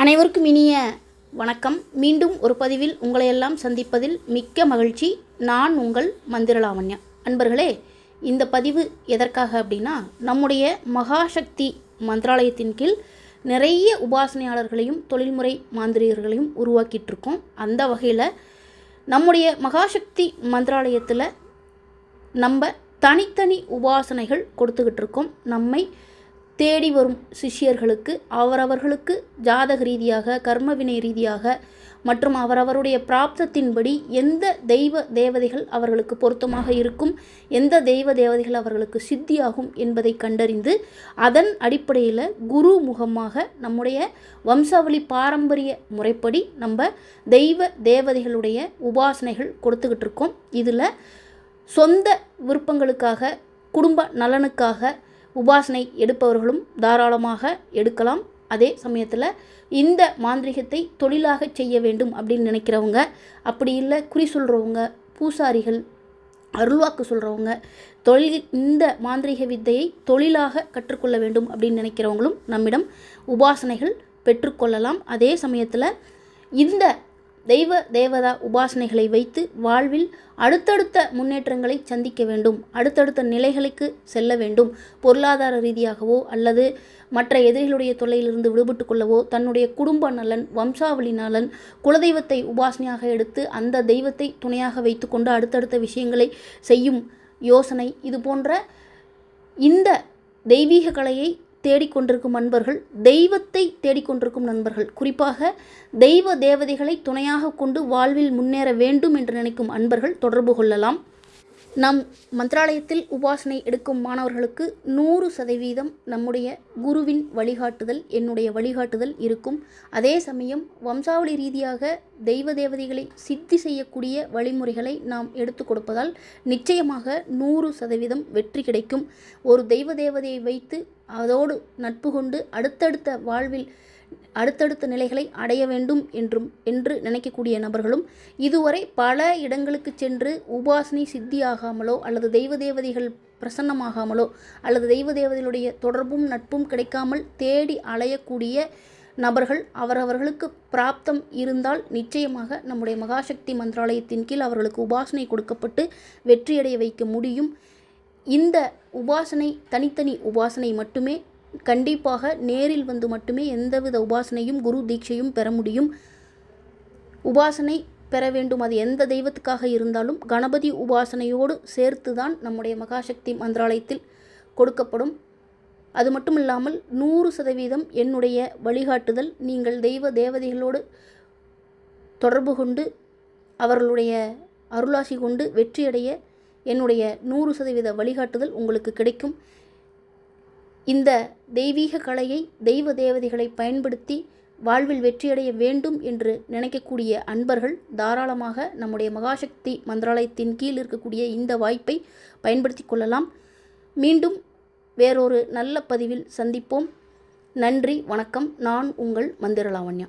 அனைவருக்கும் இனிய வணக்கம். மீண்டும் ஒரு பதிவில் உங்களையெல்லாம் சந்திப்பதில் மிக்க மகிழ்ச்சி. நான் உங்கள் மந்திரலாவண்யா. அன்பர்களே இந்த பதிவு எதற்காக அப்படின்னா நம்முடைய மகாசக்தி மந்திராலயத்தின் கீழ் நிறைய உபாசனையாளர்களையும் தொழில்முறை மாந்திரிகர்களையும் உருவாக்கிட்டு இருக்கோம் அந்த வகையில் நம்முடைய மகாசக்தி மந்திராலயத்தில் நம்ம தனித்தனி உபாசனைகள் கொடுத்துக்கிட்டு இருக்கோம் நம்மை தேடி வரும் சிஷ்யர்களுக்கு அவரவர்களுக்கு ஜாதக ரீதியாக கர்மவினை ரீதியாக மற்றும் அவரவருடைய பிராப்தத்தின்படி எந்த தெய்வ தேவதைகள் அவர்களுக்கு பொருத்தமாக இருக்கும் எந்த தெய்வ தேவதைகள் அவர்களுக்கு சித்தியாகும் என்பதை கண்டறிந்து அதன் அடிப்படையில் குரு முகமாக நம்முடைய வம்சாவளி பாரம்பரிய முறைப்படி நம்ம தெய்வ தேவதைகளுடைய உபாசனைகள் கொடுத்துக்கிட்டு இருக்கோம் இதில் சொந்த விருப்பங்களுக்காக குடும்ப நலனுக்காக உபாசனை எடுப்பவர்களும் தாராளமாக எடுக்கலாம். அதே சமயத்தில் இந்த மாந்திரிகத்தை தொழிலாக செய்ய வேண்டும் அப்படின்னு நினைக்கிறவங்க அப்படி இல்லை குறி சொல்கிறவங்க பூசாரிகள் அருள்வாக்கு சொல்கிறவங்க தொழில் இந்த மாந்திரிக வித்தையை தொழிலாக கற்றுக்கொள்ள வேண்டும் அப்படின்னு நினைக்கிறவங்களும் நம்மிடம் உபாசனைகள் பெற்றுக்கொள்ளலாம். அதே சமயத்தில் இந்த தெய்வ தேவதா உபாசனைகளை வைத்து வாழ்வில் அடுத்தடுத்த முன்னேற்றங்களை சந்திக்க வேண்டும். அடுத்தடுத்த நிலைகளுக்கு செல்ல வேண்டும். பொருளாதார ரீதியாகவோ அல்லது மற்ற எதிரிகளுடைய தொல்லையிலிருந்து விடுபட்டு கொள்ளவோ தன்னுடைய குடும்ப நலன் வம்சாவளி நலன் குலதெய்வத்தை உபாசனையாக எடுத்து அந்த தெய்வத்தை துணையாக வைத்துக்கொண்டு அடுத்தடுத்த விஷயங்களை செய்யும் யோசனை இது போன்ற இந்த தெய்வீக கலையை தேடிக்கொண்டிருக்கும் நண்பர்கள் தெய்வத்தை தேடிக்கொண்டிருக்கும் நண்பர்கள். குறிப்பாக தெய்வ தேவதைகளை துணையாக கொண்டு வாழ்வில் முன்னேற வேண்டும் என்று நினைக்கும் அன்பர்கள் தொடர்பு கொள்ளலாம். நம் மந்திராலயத்தில் உபாசனை எடுக்கும் மாணவர்களுக்கு நூறு சதவீதம் நம்முடைய குருவின் வழிகாட்டுதல் என்னுடைய வழிகாட்டுதல் இருக்கும். அதே சமயம் வம்சாவளி ரீதியாக தெய்வ தேவதைகளை சித்தி செய்யக்கூடிய வழிமுறைகளை நாம் எடுத்து கொடுப்பதால் நிச்சயமாக நூறு சதவீதம் வெற்றி கிடைக்கும். ஒரு தெய்வ தேவதையை வைத்து அதோடு நட்பு கொண்டு அடுத்தடுத்த வாழ்வில் அடுத்தடுத்த நிலைகளை அடைய வேண்டும் என்றும் என்று நினைக்கக்கூடிய நபர்களும் இதுவரை பல இடங்களுக்கு சென்று உபாசனை சித்தியாகாமலோ அல்லது தெய்வ தேவதைகள் பிரசன்னமாகாமலோ அல்லது தெய்வ தேவதைகளுடைய தொடர்பும் நட்பும் கிடைக்காமல் தேடி அலையக்கூடிய நபர்கள் அவரவர்களுக்கு பிராப்தம் இருந்தால் நிச்சயமாக நம்முடைய மகாசக்தி மந்திராலயத்தின் கீழ் அவர்களுக்கு உபாசனை கொடுக்கப்பட்டு வெற்றியடைய வைக்க முடியும். இந்த உபாசனை தனித்தனி உபாசனை மட்டுமே கண்டிப்பாக நேரில் வந்து மட்டுமே எந்தவித உபாசனையும் குரு தீட்சையும் பெற முடியும். உபாசனை பெற வேண்டும். அது எந்த தெய்வத்துக்காக இருந்தாலும் கணபதி உபாசனையோடு சேர்த்து தான் நம்முடைய மகாசக்தி மந்திராலயத்தில் கொடுக்கப்படும். அது மட்டும் இல்லாமல் நூறு சதவீதம் என்னுடைய வழிகாட்டுதல் நீங்கள் தெய்வ தேவதைகளோடு தொடர்பு கொண்டு அவர்களுடைய அருளாசி கொண்டு வெற்றியடைய என்னுடைய நூறு சதவீத வழிகாட்டுதல் உங்களுக்கு கிடைக்கும். இந்த தெய்வீக கலையை தெய்வ தேவதைகளை பயன்படுத்தி வாழ்வில் வெற்றியடைய வேண்டும் என்று நினைக்கக்கூடிய அன்பர்கள் தாராளமாக நம்முடைய மகாசக்தி மந்திராலயத்தின் கீழ் இருக்கக்கூடிய இந்த வாய்ப்பை பயன்படுத்தி கொள்ளலாம். மீண்டும் வேறொரு நல்ல பதிவில் சந்திப்போம். நன்றி வணக்கம். நான் உங்கள் மந்திரலாவண்யா.